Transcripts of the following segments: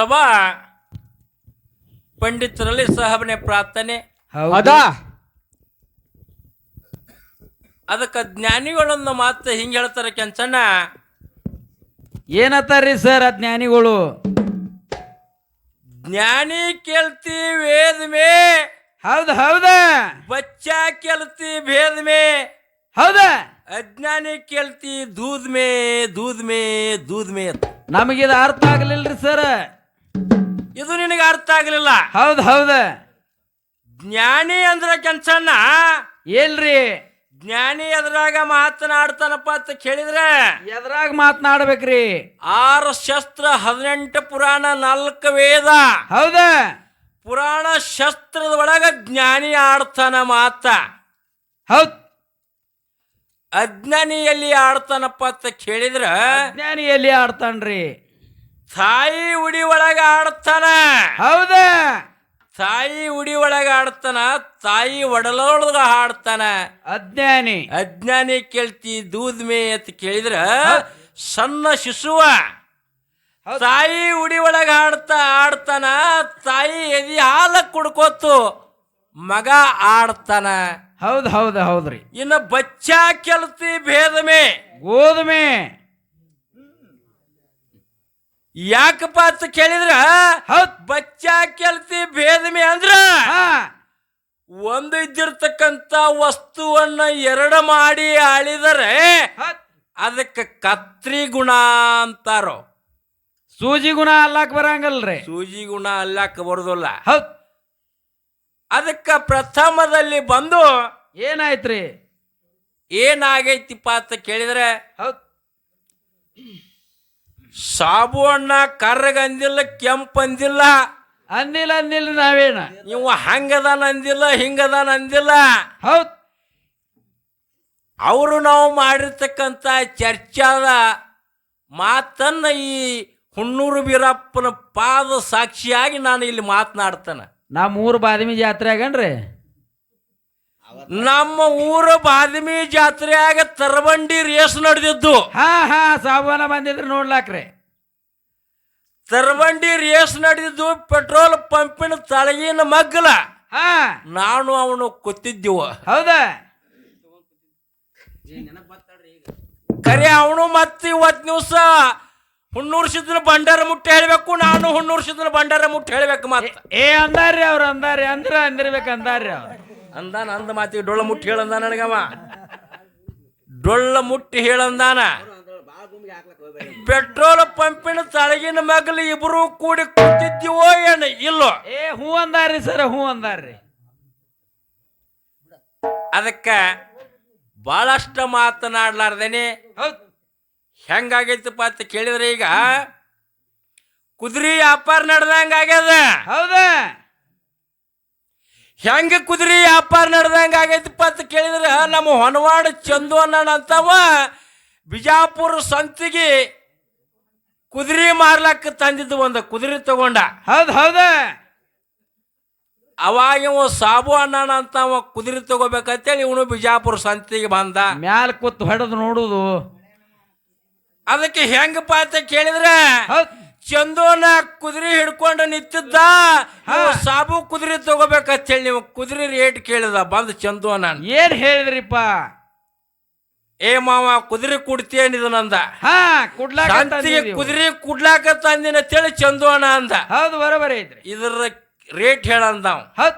ಸಭಾ ಪಂಡಿತರಲ್ಲಿ ಸಹಬನೆ ಪ್ರಾರ್ಥನೆ. ಹೌದಾ. ಅದಕ್ಕೆ ಜ್ಞಾನಿಗಳೊಂದು ಮಾತು ಹಿಂಗೆ ಹೇಳ್ತಾರೆ ಕೆಂಚಣ್ಣ. ಏನತ್ತಾರ್ರಿ ಸರ್ ಆ ಜ್ಞಾನಿಗಳು? ಜ್ಞಾನಿ ಕೇಳ್ತಿ ವೇದ ಮೇ. ಹೌದ ಹೌದ. ಬಚ್ಚ ಕೇಳ್ತಿ ಭೇದ ಮೇ. ಹೌದ. ಅಜ್ಞಾನಿ ಕೇಳ್ತಿ ದೂದ್ಮೆ ಮೇ ದೂದ್ಮೆ ದೂದ್ ಮೇ ಅಂತ. ನಮಗಿದ ಅರ್ಥ ಆಗ್ಲಿಲ್ರಿ ಸರ್. ಇದು ನಿನಗೆ ಅರ್ಥ ಆಗಲಿಲ್ಲ. ಹೌದ್ ಹೌದ. ಜ್ಞಾನಿ ಅಂದ್ರೆ ಕೆಂಚಣ್ಣ. ಏಲ್ರಿ ಜ್ಞಾನಿ ಎದ್ರಾಗ ಮಾತನಾಡ್ತಾನಪ್ಪ ಅಂತ ಕೇಳಿದ್ರೆ ಎದ್ರಾಗ ಮಾತನಾಡ್ಬೇಕ್ರಿ. ಆರು ಶಸ್ತ್ರ ಹದಿನೆಂಟು ಪುರಾಣ ನಾಲ್ಕು ವೇದ. ಹೌದ? ಪುರಾಣ ಶಸ್ತ್ರದ ಒಳಗ ಜ್ಞಾನಿ ಆಡ್ತಾನ ಮಾತ. ಹೌದ್. ಅಜ್ಞಾನಿಯಲ್ಲಿ ಆಡ್ತಾನಪ್ಪ ಅಂತ ಕೇಳಿದ್ರ ಜ್ಞಾನಿ ಎಲ್ಲಿ ಆಡ್ತಾನ್ರಿ. ತಾಯಿ ಉಡಿ ಒಳಗ ಆಡ್ತಾನ ಹೌದ. ತಾಯಿ ಉಡಿ ಒಳಗ ಆಡ್ತಾನ ತಾಯಿ ಒಡಲೊಳಗ ಹಾಡ್ತಾನ. ಅಜ್ಞಾನಿ. ಅಜ್ಞಾನಿ ಕೇಳ್ತಿ ದೂದ್ ಮೇ ಅಂತ ಕೇಳಿದ್ರ ಸಣ್ಣ ಶಿಶುವ. ತಾಯಿ ಉಡಿ ಒಳಗ ಆಡ್ತಾ ಆಡ್ತಾನ ತಾಯಿ ಎದಿ ಹಾಲ ಕುಡ್ಕೋತು ಮಗ ಆಡ್ತಾನ. ಹೌದ್ ಹೌದ್ ಹೌದ್ರಿ. ಇನ್ನು ಬಚ್ಚಾ ಕೆಲ್ತಿ ಭೇದಮೆ ಗೋಧುಮೆ. ಯಾಕಪ್ಪ ಅಂತ ಕೇಳಿದ್ರ? ಹೌದ್. ಬಚ್ಚ ಕೆಲ್ತಿ ಭೇದಮೆ ಅಂದ್ರ ಒಂದು ಇದ್ದಿರ್ತಕ್ಕಂತ ವಸ್ತುವನ್ನ ಎರಡ ಮಾಡಿ ಆಳಿದರೆ. ಅದಕ್ಕೆ ಕತ್ರಿ ಗುಣ ಅಂತಾರೋ. ಸೂಜಿ ಗುಣ ಅಲ್ಲಾಕ್ ಬರಂಗಲ್ರಿ. ಸೂಜಿ ಗುಣ ಅಲ್ಲಾಕ ಬರೋದಿಲ್ಲ. ಹೌದ್. ಅದಕ್ಕೆ ಪ್ರಥಮದಲ್ಲಿ ಬಂದು ಏನಾಯ್ತ್ರಿ? ಏನಾಗೈತಿಪ್ಪ ಅಂತ ಕೇಳಿದ್ರೆ ಹೌದ್. ಸಾಬು ಅಣ್ಣ ಕರ್ರಗಂದಿಲ್ಲ ಕೆಂಪಂದಿಲ್ಲ ಅಂದಿಲ್ಲ. ಅಂದಿಲ್ಲ ನಾವೇನ? ಇವ ಹಂಗದಾನ ಅಂದಿಲ್ಲ ಹಿಂಗದಾನ ಅಂದಿಲ್ಲ. ಹೌದ್. ಅವರು ನಾವು ಮಾಡಿರ್ತಕ್ಕಂಥ ಚರ್ಚಾದ ಮಾತನ್ನ ಈ ಹುಣ್ಣೂರು ಬೀರಪ್ಪನ ಪಾದ ಸಾಕ್ಷಿಯಾಗಿ ನಾನು ಇಲ್ಲಿ ಮಾತನಾಡ್ತಾನೆ. ನಾ ಮೂರು ಬಾದಾಮಿ ಜಾತ್ರೆ ಆಗನ್ರಿ? ನಮ್ಮ ಊರ ಬಾದಾಮಿ ಜಾತ್ರೆಯಾಗ ತರಬಂಡಿ ರೇಸ್ ನಡೆದಿದ್ದು. ಹಾ ಹಾ ಸಾಬಾನ ಬಂದಿದ್ರು ನೋಡ್ಲಾಕ್ರಿ. ತರಬಂಡಿ ರೇಸ್ ನಡೆದಿದ್ದು ಪೆಟ್ರೋಲ್ ಪಂಪಿನ ತಳಗಿನ ಮಗ್ಗಲ. ಹಾ. ನಾನು ಅವನು ಕೂತಿದ್ದೆವು. ಹೌದಾ? ಕರೆ ಅವನು ಮತ್ತೆ ಇವತ್ತು ದಿವಸ ಹುಣ್ಣೂರು ಸಿದ್ದನ ಬಂಡಾರ ಮುಟ್ಟಿ ಹೇಳ್ಬೇಕು ನಾನು ಹುಣ್ಣೂರು ಸಿದ್ದನ ಬಂಡಾರ ಮುಟ್ಟಿ ಹೇಳ್ಬೇಕು ಮತ್ತೆ. ಏ ಅಂದಾರ್ರಿ ಅವ್ರು ಅಂದಾರ್ರಿ ಅಂದ್ರೆ ಅಂದಿರ್ಬೇಕು ಅಂದಾರ್ರಿ ಅವ್ರ. ಅಂದಾನ ಅಂದ ಮಾತಿ ಡೊಳ್ಳ ಮುಟ್ಟಿ ಹೇಳಂದ ನನಗವ. ಡೊಳ್ಳ ಮುಟ್ಟಿ ಹೇಳಂದಾನ. ಪೆಟ್ರೋಲ್ ಪಂಪಿನ ತಳಗಿನ ಮಗಲು ಇಬ್ರು ಕೂಡಿ ಕೂತಿದ್ದೀವೋ ಏನು ಇಲ್ಲೋ? ಏ ಹೂ ಅಂದಾರ್ರಿ ಸರ್ ಹೂ ಅಂದಾರ್ರಿ. ಅದಕ್ಕ ಬಹಳಷ್ಟು ಮಾತನಾಡ್ಲಾರ್ದೇನೆ. ಹೌದ್. ಹೆಂಗಾಗೈತಪ್ಪ ಅಂತ ಕೇಳಿದ್ರೆ ಈಗ ಕುದುರೆ ವ್ಯಾಪಾರ ನಡೆದಂಗಾಗ್ಯದ. ಹೌದಾ. ಹೆಂಗ ಕುದುರೆ ವ್ಯಾಪಾರ ನಡೆದಂಗೆ ಆಗೈತಿಪ್ಪ ಅಂತ ಕೇಳಿದ್ರೆ ನಮ್ಮ ಹೊನವಾಡ ಚಂದು ಅಂತವ. ಬಿಜಾಪುರ ಸಂತಿಗೆ ಕುದುರೆ ಮಾರ್ಲಕ್ಕ ತಂದಿದ್ದು ಒಂದು ಕುದುರೆ ತಗೊಂಡ. ಹೌದು ಹೌದ. ಅವಾಗ ಇವ ಸಾಬು ಅಣ್ಣ ಅಂತ ಅವ ಕುದುರೆ ತಗೋಬೇಕಂತೇಳಿ ಇವನು ಬಿಜಾಪುರ ಸಂತಿಗೆ ಬಂದ. ಮ್ಯಾಲ ಕೂತ್ ಹೊಡೆದು ನೋಡುದು. ಅದಕ್ಕೆ ಹೆಂಗಪ್ಪ ಅಂತ ಕೇಳಿದ್ರೆ ಚಂದೋನ ಕುದುರೆ ಹಿಡ್ಕೊಂಡು ನಿಂತಿದ್ದ ಸಾಬು ಕುದುರೆ ತಗೋಬೇಕಂತೇಳಿ ನೀವು ಕುದುರೆ ರೇಟ್ ಕೇಳಿದ ಬಂದು ಚಂದೋನ ಏನ್ ಹೇಳಿದ್ರಿಪ್ಪ? ಏ ಮಾವ ಕುದುರೆ ಕುಡ್ತೇನಿದ ನಂದ ಹಾ ಕುಡ್ಲಾಕ ಕುದುರೆ ಕುಡ್ಲಾಕ ತಂದಿನ ಅಂತೇಳಿ ಚಂದೋಣ ಅಂದ. ಹೌದು ಬರೋಬರಿ ಐತ್ರಿ. ಇದ್ರ ರೇಟ್ ಹೇಳಂದ ಅವ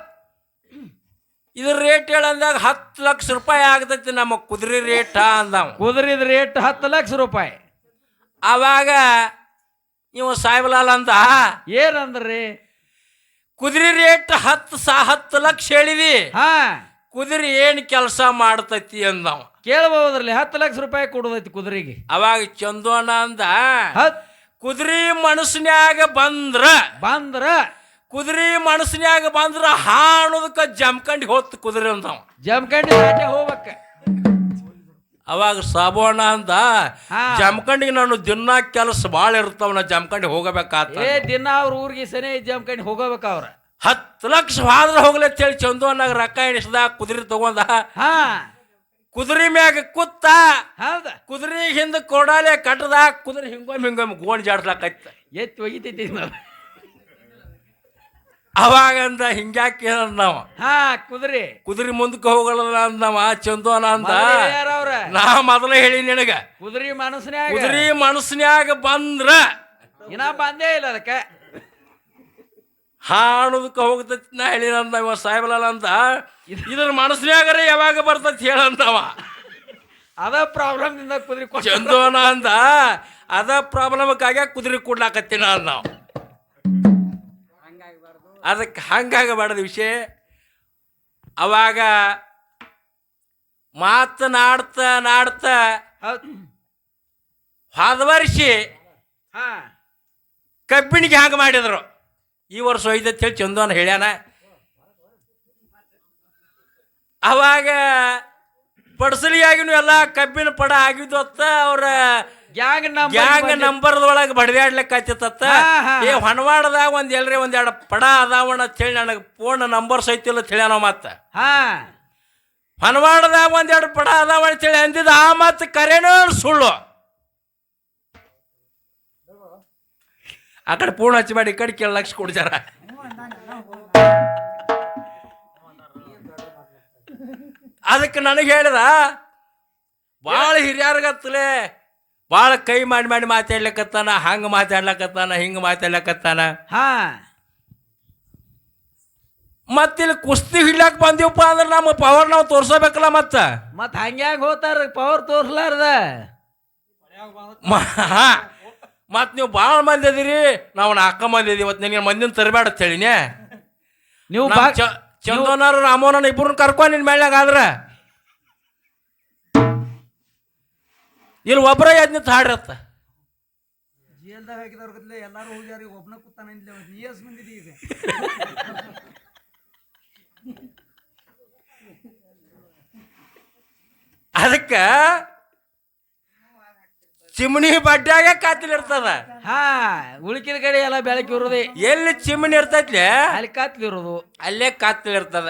ಇದ್ರ ರೇಟ್ ಹೇಳಂದಾಗ ಹತ್ತು ಲಕ್ಷ ರೂಪಾಯಿ ಆಗ್ತೈತಿ ನಮ್ಮ ಕುದುರೆ ರೇಟ್ ಅಂದ ಕುದುರಿದ ರೇಟ್ ಹತ್ತು ಲಕ್ಷ ರೂಪಾಯಿ. ಅವಾಗ ಇವ ಸಾಯಿಬಲಾಲ್ ಅಂತ ಏನಂದ್ರಿ? ಕುದುರೆ ರೇಟ್ ಹತ್ತು ಸಾ ಹತ್ತು ಲಕ್ಷ ಹೇಳಿದಿ. ಹಾ. ಕುದುರೆ ಏನ್ ಕೆಲಸ ಮಾಡ್ತೈತಿ ಅಂದವ. ಕೇಳಬಹುದ್ರಲ್ಲಿ ಹತ್ತು ಲಕ್ಷ ರೂಪಾಯಿ ಕೊಡುದೈತಿ ಕುದುರೆಗೆ. ಅವಾಗ ಚಂದೋಣ ಅಂದ ಹತ್ ಕುದುರೆ ಮನಸ್ಸಿನ್ಯಾಗ ಬಂದ್ರ. ಬಂದ್ರ. ಕುದುರೆ ಮನಸ್ಸಿನ್ಯಾಗ ಬಂದ್ರ ಹಾಣೋದಕ್ಕ ಜಮ್ಕಂಡಿ ಹೋತ್ ಕುದುರೆ ಅಂದವ. ಜಮ್ಕಂಡಿ ಹೋಗ್ಬೇಕ. ಅವಾಗ ಸಾಬೋಣ ಅಂತ ಜಮಖಂಡಿಗೆ ಜಮ್ಕಂಡಿಗೆ ನಾನು ದಿನ ಕೆಲಸ ಭಾಳ ಇರ್ತಾವ ನಾ ಜಮ್ಕಂಡಿ ಹೋಗಬೇಕಾತ ಏ ದಿನ ಅವ್ರ ಊರಿಗೆ ಸನೇ ಜಮಖಂಡಿ ಹೋಗಬೇಕ ಅವ್ರ. ಹತ್ತು ಲಕ್ಷ ಹಾದ್ರ ಹೋಗ್ಲಿ ಅಂತೇಳಿ ಚಂದೋನಾಗ ರೊಕ್ಕ ಎಣಿಸ್ದ ಕುದುರೆ ತಗೊಂಡ. ಕುದುರೆ ಮ್ಯಾಗ ಕುತ್ತ ಹೌದ. ಕುದುರೆ ಹಿಂದ ಕೊಡಾಲೆ ಕಟ್ಟದ ಕುದುರೆ ಹಿಂಗೊಮ್ಮೆ ಹಿಂಗೊಮ್ಮೆ ಗೋಣ್ ಜಾಡ್ಸ್ಲಾಕೈತ. ಎತ್ತಿ ಒಗಿತೈತಿ ಅವಾಗಂದ ಹಿಂಗ್ಯಾಕೆ ನಾವ? ಹಾ ಕುದುರೆ. ಕುದುರೆ ಮುಂದಕ್ಕೆ ಹೋಗಲ್ಲ ಅಂದವ ಚಂದೋನ ಅಂದ? ಅವ್ರ. ನಾ ಮೊದಲೇ ಹೇಳಿ ನಿನಗ. ಕುದುರೆ ಮನಸ್ನ್ಯಾಗ. ಕುದುರೆ ಮನಸ್ನ್ಯಾಗ ಬಂದ್ರ ಇನ್ನ ಬಂದೇ ಇಲ್ಲ ಅದಕ್ಕೆ. ಹಾಣದಕ್ಕೆ ಹೋಗ್ತೈತಿ ನಾ ಹೇಳಿನಂದ ಇವ ಸಾಹೇಬಲ್ಲ ಅಂತ ಇದ್ರ ಮನಸ್ನ್ಯಾಗರ ಯಾವಾಗ ಬರ್ತೈತಿ ಹೇಳಂತವ ಅದ ಪ್ರಾಬ್ಲಮ್ ಕುದುರೆ ಚಂದೋನ ಅಂದ. ಅದ ಪ್ರಾಬ್ಲಮ್ಕಾಗ ಕುದುರೆ ಕೊಡ್ಲಾಕತ್ತೀನ ಅಂದ ನಾವು ಅದಕ್ಕೆ ಹಂಗಾಗಬಾರ್ದ ವಿಷಯ. ಅವಾಗ ಮಾತನಾಡ್ತಾ ನಾಡ್ತಾ ಹೌದ್. ಹೋದ ಹಾ. ಕಬ್ಬಿಣಿಗೆ ಹ್ಯಾಂಗ ಮಾಡಿದ್ರು. ಈ ವರ್ಷ ಒಯ್ದತ್ ಹೇಳಿ ಚಂದೋನ ಹೇಳ್ಯಾನ. ಅವಾಗ ಪಡ್ಸಲಿಯಾಗಿನೂ ಎಲ್ಲ ಕಬ್ಬಿನ ಪಡ ಆಗಿದ್ದು ಅತ್ತ ಅವ್ರ ಗ್ಯಾಂಗ್ ಗ್ಯಾಂಗ್ ನಂಬರ್ ನಂಬರ್ದೊಳಗೆ ಬಡದಾಡ್ಲಿಕ್ಕೆ ಆಯ್ತತ್ತ ಹಾ, ಹಾ, ಏ ಹೊಣವಾಡದಾಗ ಒಂದ್ ಎಲ್ರಿ ಒಂದೆರಡು ಎರಡು ಪಡ ಅದಾವಣ ಅಂತ ಹೇಳಿ ನನಗೆ ಪೂರ್ಣ ನಂಬರ್ ಸಹಿತಿಲ್ಲ ತಿಳಿಯನೋ ಮತ್ತ ಹಾ. ಹೊನವಾಡದಾಗ ಒಂದೆರಡು ಪಡ ಅದಾವ ಅಂತೇಳಿ ಅಂದಿದ್ದ ಆ ಮಾತು ಕರೆನೋ ಸುಳ್ಳು. ಆ ಕಡೆ ಪೂರ್ಣ ಹಚ್ಚಿ ಮಾಡಿ ಈ ಕಡೆ ಕೇಳ ಲಕ್ಷ ಕೊಡ್ತಾರ ಅದಕ್ಕೆ ನನಗೆ ಹೇಳಿದ ಭಾಳ ಹಿರಿಯರ್ಗತ್ತಲೆ ಭಾಳ ಕೈ ಮಾಡಿ ಮಾಡಿ ಮಾತಾಡ್ಲಿಕತ್ತಾನ ಹಂಗೆ ಮಾತಾಡ್ಲಕತ್ತಾನ ಹಿಂಗೆ ಮಾತಾಡ್ಲಕತ್ತಾನ. ಹಾ. ಮತ್ತಿಲ್ಲಿ ಕುಸ್ತಿ ಹಿಡ್ಲಾಕ್ ಬಂದೀವಪ್ಪ ಅಂದ್ರೆ ನಮ್ಮ ಪವರ್ ನಾವು ತೋರ್ಸಬೇಕಲ್ಲ ಮತ್ತ? ಮತ್ತೆ ಹಂಗ್ಯಾಗ ಹೋತಾರ ಪವರ್ ತೋರ್ಸ್ಲಾರ್ದ? ಮತ್ ನೀವು ಭಾಳ ಮಂದಿ ಅದೀರಿ ನಾವು ನಾಲ್ಕ ಮಂದಿ ಇದೀವಿ ಇವತ್ತು ನಿನಗೆ ಮಂದಿನ ತರಬೇಡ ಅಂತ ಹೇಳಿನೇ. ನೀವು ಚಂದೋನಾರು ರಾಮೋನ ಇಬ್ಬರನ್ನ ಕರ್ಕೊಂಡು ನಿನ್ನ ಮೇಳ್ಯಾಗ ಆದ್ರ? ಇಲ್ಲಿ ಒಬ್ಬರ ಎದ್ ನಿಂತು ಹಾಡಿರತ್ತ. ಜೇಲ್ದಾಗ ಎಲ್ಲಾರು ಹೋಗ್ಯಾರ ಈಗ ಕೂತಾನ ಬಂದಿದಿ ಈಗ? ಅದಕ್ಕ ಚಿಮಣಿ ಬಡ್ಡ್ಯಾಗ ಕಾತಿಲ್ ಇರ್ತದ. ಹಾ ಉಳಿಕಿನ ಕಡೆ ಎಲ್ಲ ಬೆಳಕಿ ಇರೋದೆ. ಎಲ್ಲಿ ಚಿಮಣಿ ಇರ್ತೈತ್ಲೆ? ಅಲ್ಲಿ ಕತ್ಲಿರೋದು ಅಲ್ಲೇ ಕಾತಿಲ್ ಇರ್ತದ.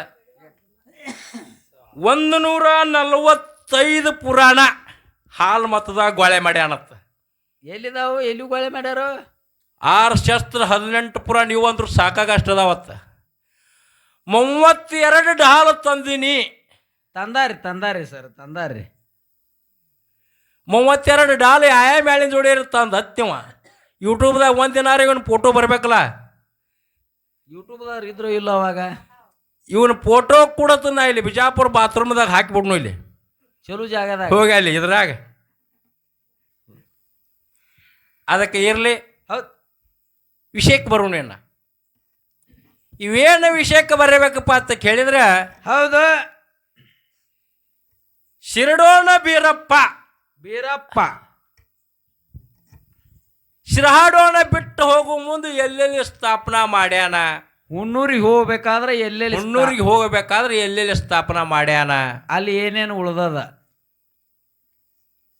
ಒಂದು ನೂರ ನಲವತ್ತೈದು ಪುರಾಣ. ಹಾಲ್ ಮತದಾಗ ಗೊಳೆ ಮಾಡ್ಯಾನತ್ತ ಎಲ್ಲಿದಾವು ಎಲ್ಲಿ ಗೊಳೆ ಮಾಡ್ಯಾರ? ಆರು ಶಸ್ತ್ರ ಹದಿನೆಂಟು ಪುರ ನೀವು ಅಂದ್ರು ಸಾಕಾಗಷ್ಟದಾವತ್ತ ಮೂವತ್ತೆರಡು ಡಾಲ್ ತಂದಿನಿ. ತಂದಾರಿ ತಂದಾರಿ ಸರ್ ತಂದಾರಿ. ಮೂವತ್ತೆರಡು ಡಾಲ್ ಆಯಾ ಮ್ಯಾಲಿನ ಜೋಡಿ ಇರ್ತಂದ ಹತ್ತಿವ ಯೂಟ್ಯೂಬ್ದಾಗ ಒಂದಿನಾರ ಇವನ್ ಫೋಟೋ ಬರ್ಬೇಕಲ್ಲ. ಯೂಟ್ಯೂಬ್ದವ್ರು ಇದ್ರು ಇಲ್ಲ ಅವಾಗ? ಇವನ್ ಫೋಟೋ ಕೂಡ ನಾ ಇಲ್ಲಿ ಬಿಜಾಪುರ ಬಾತ್ರೂಮ್ದಾಗ ಹಾಕಿಬಿಡ್ನು ಇಲ್ಲಿ. ಚಲೋ ಜಾಗದಾಗ. ಹೋಗಿ ಅಲ್ಲಿ ಇದ್ರಾಗ. ಅದಕ್ಕೆ ಇರಲಿ. ಹೌದು. ವಿಷಯಕ್ಕೆ ಬರೋಣ ಇನ್ನ. ಇವೇನು ವಿಷಯಕ್ಕೆ ಬರಬೇಕಪ್ಪ ಅಂತ ಕೇಳಿದ್ರೆ ಹೌದು. ಶಿರಡೋಣ ಬೀರಪ್ಪ. ಬೀರಪ್ಪ. ಶಿರಹಾಡೋಣ ಬಿಟ್ಟು ಹೋಗೋ ಮುಂದೆ ಎಲ್ಲೆಲ್ಲಿ ಸ್ಥಾಪನಾ ಮಾಡ್ಯಾನ? ಹುಣ್ಣೂರಿಗೆ ಹೋಗ್ಬೇಕಾದ್ರೆ ಎಲ್ಲೆಲ್ಲಿ ಮುನ್ನೂರಿಗೆ ಹೋಗಬೇಕಾದ್ರೆ ಎಲ್ಲೆಲ್ಲಿ ಸ್ಥಾಪನಾ ಮಾಡ್ಯಾನ? ಅಲ್ಲಿ ಏನೇನು ಉಳ್ದದ?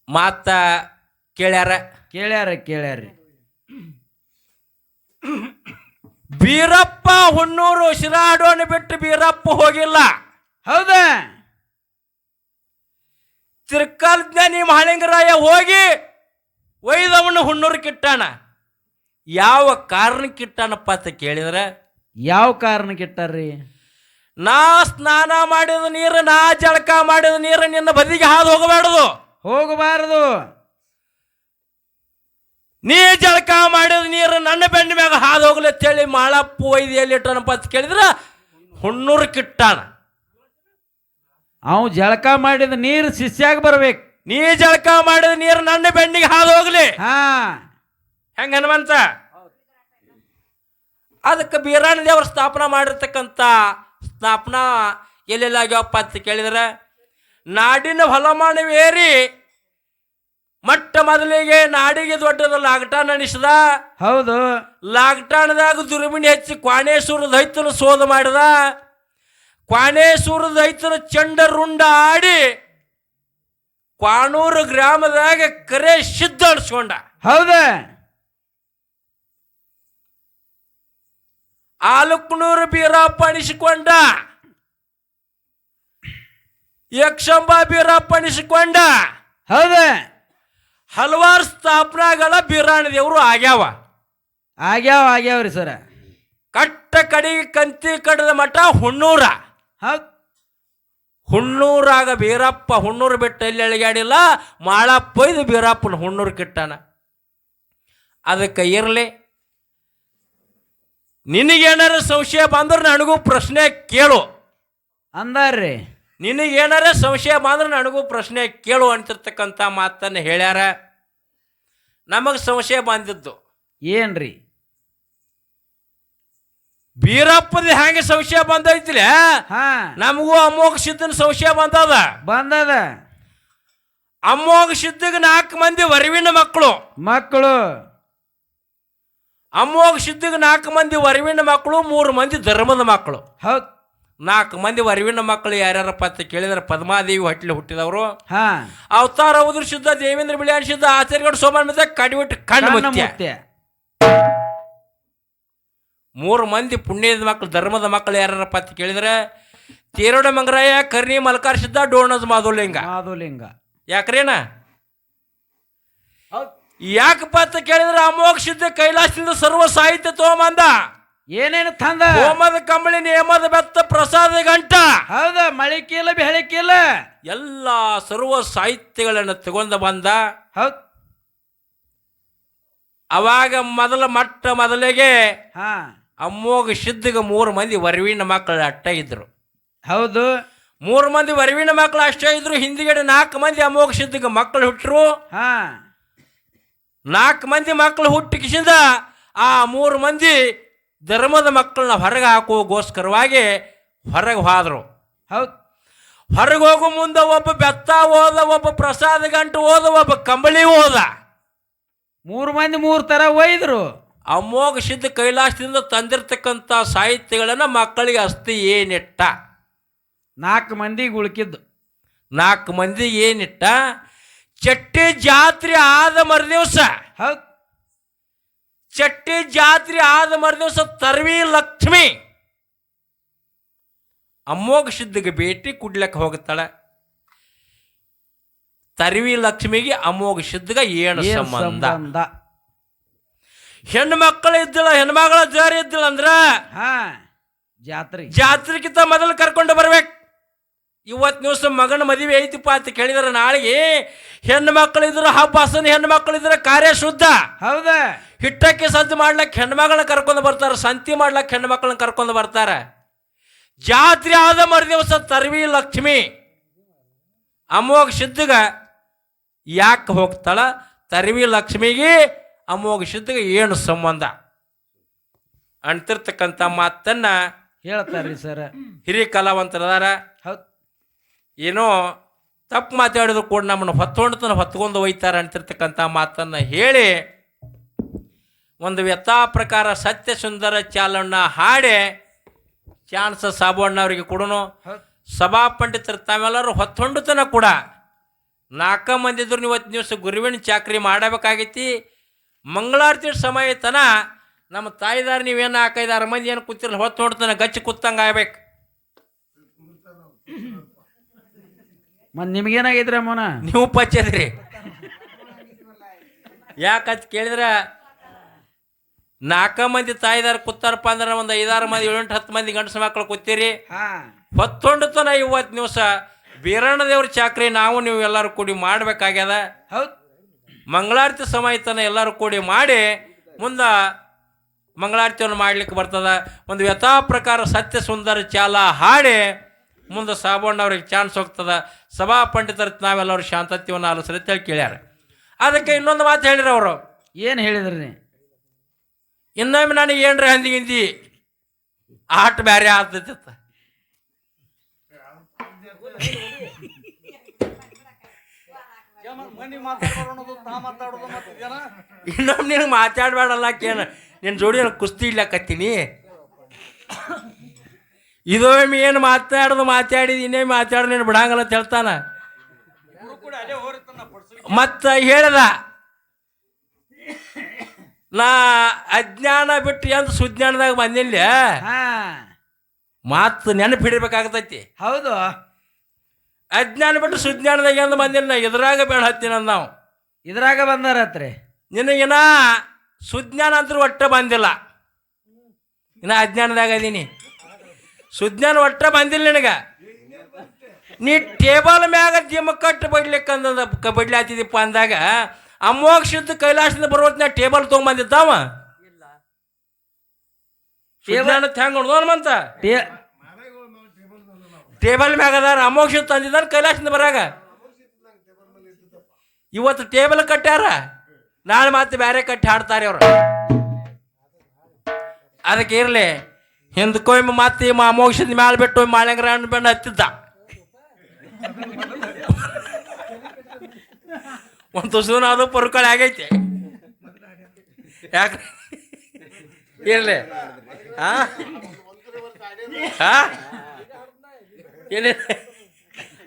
ಮಾತ ಕೇಳ್ಯಾರ? ಕೇಳ್ಯಾರ ಕೇಳ್ಯಾರಿ. ಬೀರಪ್ಪ ಹುಣ್ಣೂರು ಶಿರಾಡೋಣ ಬಿಟ್ಟು ಬೀರಪ್ಪ ಹೋಗಿಲ್ಲ. ಹೌದ? ತಿರ್ಕಲ್ ಜ್ಞಾನಿ ಮಹಾಲಿಂಗರಾಯ ಹೋಗಿ ಒಯ್ದವನು ಹುಣ್ಣೂರು ಕಿಟ್ಟಾನ. ಯಾವ ಕಾರಣಕ್ಕೆ ಇಟ್ಟಾನಪ್ಪ ಅಂತ ಕೇಳಿದ್ರೆ ಯಾವ ಕಾರಣಕ್ಕೆ ಇಟ್ಟಾರ್ರಿ? ನಾ ಸ್ನಾನ ಮಾಡಿದ ನೀರು ನಾ ಜಳಕ ಮಾಡಿದ ನೀರು ನಿನ್ನ ಬದಿಗೆ ಹಾದು ಹೋಗಬಾರದು. ಹೋಗಬಾರದು. ನೀ ಜಳಕ ಮಾಡಿದ ನೀರು ನನ್ನ ಬೆಂಡ ಮ್ಯಾಗ ಹಾದು ಹೋಗ್ಲಿ ಅಂತೇಳಿ ಮಾಳಪ್ಪ ಒಯ್ದು ಎಲ್ಲಿ ಇಟ್ಟನಪ್ಪ ಅಂತ ಕೇಳಿದ್ರ ಹುಣ್ಣೂರು ಕಿಟ್ಟಾನ. ಅವ್ ಜಳಕ ಮಾಡಿದ ನೀರು ಶಿಷ್ಯಾಗ ಬರ್ಬೇಕು. ನೀ ಜಳಕ ಮಾಡಿದ ನೀರು ನನ್ನ ಬೆಂಡಿಗೆ ಹಾದು ಹೋಗ್ಲಿ. ಹಾ. ಹೆಂಗ ಹನುಮಂತ? ಅದಕ್ಕೆ ಬೀರಾಣ ದೇವ್ರ ಸ್ಥಾಪನಾ ಮಾಡಿರ್ತಕ್ಕಂಥ ಸ್ಥಾಪನಾ ಎಲ್ಲೆಲ್ಲ ಆಗ್ಯಾವಪ್ಪ ಅಂತ ಕೇಳಿದ್ರೆ ನಾಡಿನ ಹೊಲಮಾನವೇರಿ ಮೊಟ್ಟ ಮೊದಲಿಗೆ ನಾಡಿಗೆ ದೊಡ್ಡದ ಲಾಕ್ಡೌನ್ ಅನಿಸಿದ. ಹೌದು. ಲಾಕ್ಡೌನ್ದಾಗ ದುರ್ಬಿಣಿ ಹೆಚ್ಚಿ ಕ್ವಾಣೇಶ್ವರ ದೈತನ ಶೋಧ ಮಾಡಿದ. ಕ್ವಾಣೇಶ್ವರ ದೈತನ ಚಂಡ ರುಂಡ ಆಡಿ ಕ್ವಾಣೂರು ಗ್ರಾಮದಾಗ ಕರೆ ಸಿದ್ಧ ಅಡ್ಸ್ಕೊಂಡ ಹೌದಾ. ಆಲುಕ್ನೂರು ಬೀರಪ್ಪ ಅನಿಸಿಕೊಂಡ ಯಕ್ಷಂಬ ಬೀರಪ್ಪ ಅನಿಸಿಕೊಂಡ ಹೌದ. ಹಲವಾರು ಸ್ಥಾಪನಾಗಳ ಬೀರಾಣ ದೇವರು ಆಗ್ಯಾವ. ಆಗ್ಯಾವ ಆಗ್ಯಾವ್ರಿ ಸರ. ಕಟ್ಟ ಕಡೆಗೆ ಕಂತಿ ಕಡದ ಮಠ ಹುಣ್ಣೂರ. ಹೌದು. ಹುಣ್ಣೂರಾಗ ಬೀರಪ್ಪ ಹುಣ್ಣೂರು ಬಿಟ್ಟು ಎಲ್ಲಿ ಎಳಗಾಡಿಲ್ಲ ಮಾಳಪ್ಪ ಇದು ಬೀರಪ್ಪನ ಹುಣ್ಣೂರು ಕಿಟ್ಟಾನ. ಅದಕ್ಕೆ ಇರಲಿ. ನಿನಗೇನಾರ ಸಂಶಯ ಬಂದ್ರೆ ನನಗೂ ಪ್ರಶ್ನೆ ಕೇಳು. ಅಂದಾರ್ರಿ. ನಿನಗೇನಾರ ಸಂಶಯ ಬಂದ್ರೆ ನನಗೂ ಪ್ರಶ್ನೆ ಕೇಳು ಅಂತಿರ್ತಕ್ಕಂಥ ಮಾತನ್ನು ಹೇಳ್ಯಾರ. ನಮಗೆ ಸಂಶಯ ಬಂದಿದ್ದು. ಏನ್ರಿ? ಬೀರಪ್ಪದ ಹೆಂಗೆ ಸಂಶಯ ಬಂದೈತಿಲ್ಲ ಹಾ. ನಮಗೂ ಅಮೋಘ ಸಿದ್ಧನ ಸಂಶಯ ಬಂದದ? ಬಂದದ. ಅಮೋಘ ಸಿದ್ಧಿಗೆ ನಾಲ್ಕು ಮಂದಿ ವರವಿನ ಮಕ್ಕಳು. ಮಕ್ಕಳು. ಅಮೋಘ ಸಿದ್ಧಿಗೆ ನಾಲ್ಕು ಮಂದಿ ವರವಿನ ಮಕ್ಕಳು ಮೂರು ಮಂದಿ ಧರ್ಮದ ಮಕ್ಕಳು. ಹೌದು. ನಾಲ್ಕು ಮಂದಿ ವರವಿನ ಮಕ್ಕಳು ಯಾರ್ಯಾರಪ್ಪ ಅಂತ ಕೇಳಿದ್ರೆ? ಪದ್ಮಾದೇವಿ ಹೊಟ್ಟಲಿ ಹುಟ್ಟಿದವರು. ಹಾ. ಅವತಾರ ಉದ್ರ ಸಿದ್ಧ ದೇವೇಂದ್ರ ಬಿಳಿಯಾಣ ಸಿದ್ಧ ಆಚಾರ್ಯಗೌಡ ಸೋಮನ್ ಮತ್ತೆ ಕಡಿಬಿಟ್ಟು ಕಣ್ಣು ಮೂರು ಮಂದಿ ಪುಣ್ಯದ ಮಕ್ಕಳು ಧರ್ಮದ ಮಕ್ಕಳು ಯಾರ್ಯಾರಪ್ಪ ಅಂತ ಕೇಳಿದ್ರೆ? ತೇರೋಡ ಮಂಗರಾಯ ಕರ್ಣಿ ಮಲ್ಕಾರ ಸಿದ್ಧ ಡೋಣದ ಮಾಧುಲಿಂಗ. ಮಾಧುಲಿಂಗ. ಯಾಕ್ರೇನ? ಯಾಕಪ್ಪ ಅಂತ ಕೇಳಿದ್ರೆ ಅಮೋಘ ಸಿದ್ಧ ಕೈಲಾಸದಿಂದ ಸರ್ವ ಸಾಹಿತ್ಯ ತೋಮಂದ ಏನೇನು ತಂದ? ಹೋಮದ ಕಂಬಳಿ ನೇಮದ ಬೆತ್ತ ಪ್ರಸಾದ ಗಂಟ. ಹೌದ ಮಳಿಕಿಲ್ಲ ಬೆಳಕಿಲ್ಲ ಎಲ್ಲ ಸರ್ವ ಸಾಹಿತ್ಯಗಳನ್ನು ತಗೊಂಡ ಬಂದ. ಹೌದ್. ಅವಾಗ ಮೊದಲ ಮಟ್ಟ ಮೊದಲಿಗೆ ಹಾ. ಅಮ್ಮೋಗ ಸಿದ್ಧಗ ಮೂರು ಮಂದಿ ವರವಿನ ಮಕ್ಕಳು ಅಟ್ಟ ಇದ್ರು. ಹೌದು. ಮೂರು ಮಂದಿ ವರವಿನ ಮಕ್ಕಳು ಅಷ್ಟೇ ಇದ್ರು ಹಿಂದಿಗಡೆ ನಾಲ್ಕು ಮಂದಿ ಅಮೋಘ ಶುದ್ಧಿಗ ಮಕ್ಕಳು ಹುಟ್ಟರು ಹಾ. ನಾಲ್ಕು ಮಂದಿ ಮಕ್ಕಳು ಹುಟ್ಟಿಕಿಸಿದ ಆ ಮೂರು ಮಂದಿ ಧರ್ಮದ ಮಕ್ಕಳನ್ನ ಹೊರಗೆ ಹಾಕುವಗೋಸ್ಕರವಾಗಿ ಹೊರಗೆ ಹೋದರು. ಹೌದು. ಹೊರಗೆ ಹೋಗೋ ಮುಂದೆ ಒಬ್ಬ ಬೆತ್ತ ಹೋದ ಒಬ್ಬ ಪ್ರಸಾದ ಗಂಟು ಹೋದ ಒಬ್ಬ ಕಂಬಳಿ ಹೋದ. ಮೂರು ಮಂದಿ ಮೂರು ಥರ ಒಯ್ದರು. ಅಮೋಘ ಸಿದ್ಧ ಕೈಲಾಸದಿಂದ ತಂದಿರತಕ್ಕಂಥ ಸಾಹಿತ್ಯಗಳನ್ನು ಮಕ್ಕಳಿಗೆ ಅಸ್ತಿ ಏನಿಟ್ಟ? ನಾಲ್ಕು ಮಂದಿಗೆ ಉಳ್ಕಿದ್ದು. ನಾಲ್ಕು ಮಂದಿಗೆ ಏನಿಟ್ಟ? ಚಟ್ಟಿ ಜಾತ್ರೆ ಆದ ಮರುದಿವಸ ಹೌದು. ಚಟ್ಟಿ ಜಾತ್ರೆ ಆದ ಮರುದಿವಸ ತರ್ವಿ ಲಕ್ಷ್ಮಿ. ಅಮೋಘ ಸಿದ್ಧಿಗೆ ಭೇಟಿ ಕುಡ್ಲಕ್ಕೆ ಹೋಗುತ್ತಾಳೆ. ತರ್ವಿ ಲಕ್ಷ್ಮಿಗೆ ಅಮೋಘ ಸಿದ್ಧಿಗೆ ಏನು ಸಂಬಂಧ? ಹೆಣ್ಣು ಮಕ್ಕಳು ಇದ್ದಿಲ್ಲ ಹೆಣ್ಮಗಳ ಜಾರಿ ಇದ್ದಿಲ್ಲ ಅಂದ್ರ ಜಾತ್ರೆ ಜಾತ್ರೆಗಿಂತ ಮೊದಲು ಕರ್ಕೊಂಡು ಬರ್ಬೇಕು. ಇವತ್ತು ದಿವಸ ಮಗನ ಮದುವೆ ಐತಿಪ್ಪ ಅಂತ ಕೇಳಿದ್ರೆ ನಾಳೆಗೆ ಹೆಣ್ಣು ಮಕ್ಕಳು ಇದ್ರೆ ಹಬ್ಬ ಹಸನ ಹೆಣ್ಣು ಮಕ್ಕಳು ಇದ್ರೆ ಕಾರ್ಯ ಶುದ್ಧ. ಹೌದಾ. ಹಿಟ್ಟಕ್ಕೆ ಸದ್ದು ಮಾಡ್ಲಕ್ಕೆ ಹೆಣ್ಮಗಳನ್ನ ಕರ್ಕೊಂಡು ಬರ್ತಾರೆ ಸಂತಿ ಮಾಡ್ಲಕ್ಕೆ ಹೆಣ್ಣು ಮಕ್ಕಳನ್ನ ಕರ್ಕೊಂಡು ಬರ್ತಾರೆ. ಜಾತ್ರೆ ಆದ ಮರು ದಿವಸ ತರ್ವಿ ಲಕ್ಷ್ಮಿ. ಅಮೋಘ ಸಿದ್ಧಗ ಯಾಕೆ ಹೋಗ್ತಾಳ? ತರ್ವಿ ಲಕ್ಷ್ಮಿಗೆ ಅಮೋಘ ಸಿದ್ಧಗ ಏನು ಸಂಬಂಧ? ಅಂತಿರ್ತಕ್ಕಂಥ ಮಾತನ್ನ ಹೇಳ್ತಾರ್ರಿ ಸರ್. ಹಿರಿಯ ಕಲಾವಂತರದಾರ. ಹೌದ್. ಏನೋ ತಪ್ಪು ಮಾತಾಡಿದ್ರು ಕೂಡ ನಮ್ಮನ್ನು ಹೊತ್ತೊಂಡತನ ಹೊತ್ಕೊಂಡು ಒಯ್ತಾರೆ ಅಂತಿರ್ತಕ್ಕಂಥ ಮಾತನ್ನು ಹೇಳಿ ಒಂದು ವ್ಯಥಾ ಪ್ರಕಾರ ಸತ್ಯ ಸುಂದರ ಚಾಲಣ್ಣ ಹಾಡಿ ಚಾನ್ಸ ಸಾಬಣ್ಣ ಅವರಿಗೆ ಕೊಡೋನು. ಸಭಾ ಪಂಡಿತರು ತಾವೆಲ್ಲರೂ ಹೊತ್ತೊಂಡತನ ಕೂಡ. ನಾಲ್ಕ ಮಂದಿ ಇದ್ರು ಇವತ್ತು ದಿವಸ ಗುರುವಿನ ಚಾಕ್ರಿ ಮಾಡಬೇಕಾಗೈತಿ ಮಂಗಳಾರತಿ ಸಮಯ ತನ ನಮ್ಮ ತಾಯಿದಾರ ನೀವೇನು ಆರು ಮಂದಿ ಏನು ಕೂತಿರಲ್ಲ ಹೊತ್ತು ನೋಡ್ತಾನೆ ಗಚ್ಚಿ ಕೂತಂಗೆ ಆಗ್ಬೇಕು ಮತ್ ನಿಮ್ಗೇನಾಗೈತ್ರಿ ಅಮ್ಮನ? ನೀವು ಪಚ್ಚದ್ರಿ. ಯಾಕಂತ ಕೇಳಿದ್ರ? ನಾಲ್ಕ ಮಂದಿ ತಾಯಿದಾರ ಕೂತಾರಪ್ಪ ಅಂದ್ರೆ ಒಂದು ಐದಾರು ಮಂದಿ ಏಳೆಂಟು ಹತ್ತು ಮಂದಿ ಗಂಡಸ ಮಕ್ಕಳು ಕೂತೀರಿ. ಹಾ. ಹೊತ್ತೊಂಡುತನ ಇವತ್ತು ದಿವಸ ಬೀರಣ್ಣ ದೇವ್ರ ಚಾಕ್ರಿ ನಾವು ನೀವು ಎಲ್ಲರೂ ಕೂಡಿ ಮಾಡ್ಬೇಕಾಗ್ಯದ. ಹೌದ್. ಮಂಗಳಾರತಿ ಸಮಯತನ ಎಲ್ಲರೂ ಕೂಡಿ ಮಾಡಿ ಮುಂದೆ ಮಂಗಳಾರತಿಯನ್ನು ಮಾಡ್ಲಿಕ್ಕೆ ಬರ್ತದ. ಒಂದು ಯಥಾ ಪ್ರಕಾರ ಸತ್ಯ ಸುಂದರ ಚಾಲ ಹಾಡಿ ಮುಂದೆ ಸಾಬಣ್ಣ ಅವ್ರಿಗೆ ಚಾನ್ಸ್ ಹೋಗ್ತದ. ಸಭಾ ಪಂಡಿತರ ನಾವೆಲ್ಲರೂ ಶಾಂತತ್ವವನ್ನು ಆಲೋಚನೆ ಅಂತ ಹೇಳಿ ಕೇಳ್ಯಾರ. ಅದಕ್ಕೆ ಇನ್ನೊಂದು ಮಾತು ಹೇಳಿರ ಅವರು. ಏನು ಹೇಳಿದ್ರಿ ಇನ್ನೊಮ್ಮೆ ನನಗೆ ಏನ್ರ ಹಂದಿಗಿಂದಿ ಆಟ ಬ್ಯಾರೆ ಆಗ್ತೈತಿ ಇನ್ನೊಮ್ಮೆ ನಿನಗೆ ಮಾತಾಡಬೇಡಲ್ಲಕ್ಕೇನು ನಿನ್ನ ಜೋಡಿ ನಾನು ಕುಸ್ತಿ ಇಡ್ಲಕತ್ತೀನಿ? ಇದೊಮ್ಮೆ ಏನು ಮಾತಾಡೋದು ಮಾತಾಡಿದ ಇನ್ನೇ ಮಾತಾಡ ನೀನು ಬಿಡಂಗಲ್ಲ ಅಂತ ಹೇಳ್ತಾನ. ಮತ್ತು ಹೇಳ್ದ ನಾ ಅಜ್ಞಾನ ಬಿಟ್ಟು ಎಂದು ಸುಜ್ಞಾನದಾಗ ಬಂದಿಲ್ಲ? ಮಾತು ನೆನಪು ಹಿಡಿಬೇಕಾಗತೈತಿ. ಹೌದು. ಅಜ್ಞಾನ ಬಿಟ್ಟು ಸುಜ್ಞಾನದಾಗ ಎಂದು ಬಂದಿಲ್ಲ ಇದ್ರಾಗ ಬೇಡ ಹತ್ತೀನಿ ನಾವು. ಇದ್ರಾಗ ಬಂದಾರತ್ರಿ ನಿನಗಿನ ಸುಜ್ಞಾನ ಅಂತೂ ಒಟ್ಟ ಬಂದಿಲ್ಲ. ಇನ್ನ ಅಜ್ಞಾನದಾಗ ಅದೀನಿ ಸುಜ್ಞಾನ ಒಟ್ಟ ಬಂದಿಲ್ಲ ನಿನಗ? ನೀ ಟೇಬಲ್ ಮ್ಯಾಗ ಜಿಮ್ಮ ಕಟ್ಟು ಬಡ್ಲಿಕ್ಕಂದ ಬಡ್ಲಿ ಬಡ್ಲಾತಿದಪ್ಪ ಅಂದಾಗ ಅಮೋಕ್ಷದ ಕೈಲಾಸದಿಂದ ಬರೋತ್ನ ಟೇಬಲ್ ತೊಗೊಂಬಂದಿದ್ದಾವ? ಮಂತ? ಟೇಬಲ್ ಮ್ಯಾಗ ಅದಾರ ಅಮೋಕ್ಷ ತಂದಿದ್ದಾರ ಕೈಲಾಸದಿಂದ ಬರಾಗ? ಇವತ್ತು ಟೇಬಲ್ ಕಟ್ಟ್ಯಾರ ನಾಳೆ ಮತ್ತೆ ಬ್ಯಾರೆ ಕಟ್ಟಿ ಹಾಡ್ತಾರೆ ಅವ್ರು. ಅದಕ್ಕೆ ಇರ್ಲಿ. ಹಿಂದಕ್ಕೊಮ್ಮೆ ಮತ್ತೆ ಈ ಅಮೋಕ್ಷದ ಮ್ಯಾಲ ಬಿಟ್ಟು ಮಾಳಂಗ್ರ ಹಣ್ಣು ಬೆಣ್ಣು ಹತ್ತಿದ್ದ. ಒಂದು ತುಸೂನ ಅದು ಪರ್ಕಳಿ ಆಗೈತೆ. ಯಾಕೆ? ಇರ್ಲಿ. ಹಾ ಹಾಂ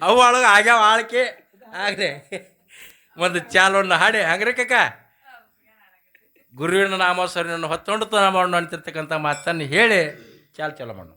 ಅವು ಒಳಗೆ ಆಗ್ಯಾವ ಆಳ್ಕೆ. ಆಗ್ರಿ ಒಂದು ಚಾಲವನ್ನು ಹಾಡಿ. ಹಂಗ್ರಿ ಕಕ್ಕ ಗುರುವಿನ ನಾಮ ಸರಿಯನ್ನು ಹೊತ್ತೊಂಡು ನಾಮ ಅಂತಿರ್ತಕ್ಕಂಥ ಮಾತನ್ನು ಹೇಳಿ ಚಾಲ್ ಚಾಲು ಮಾಡೋಣ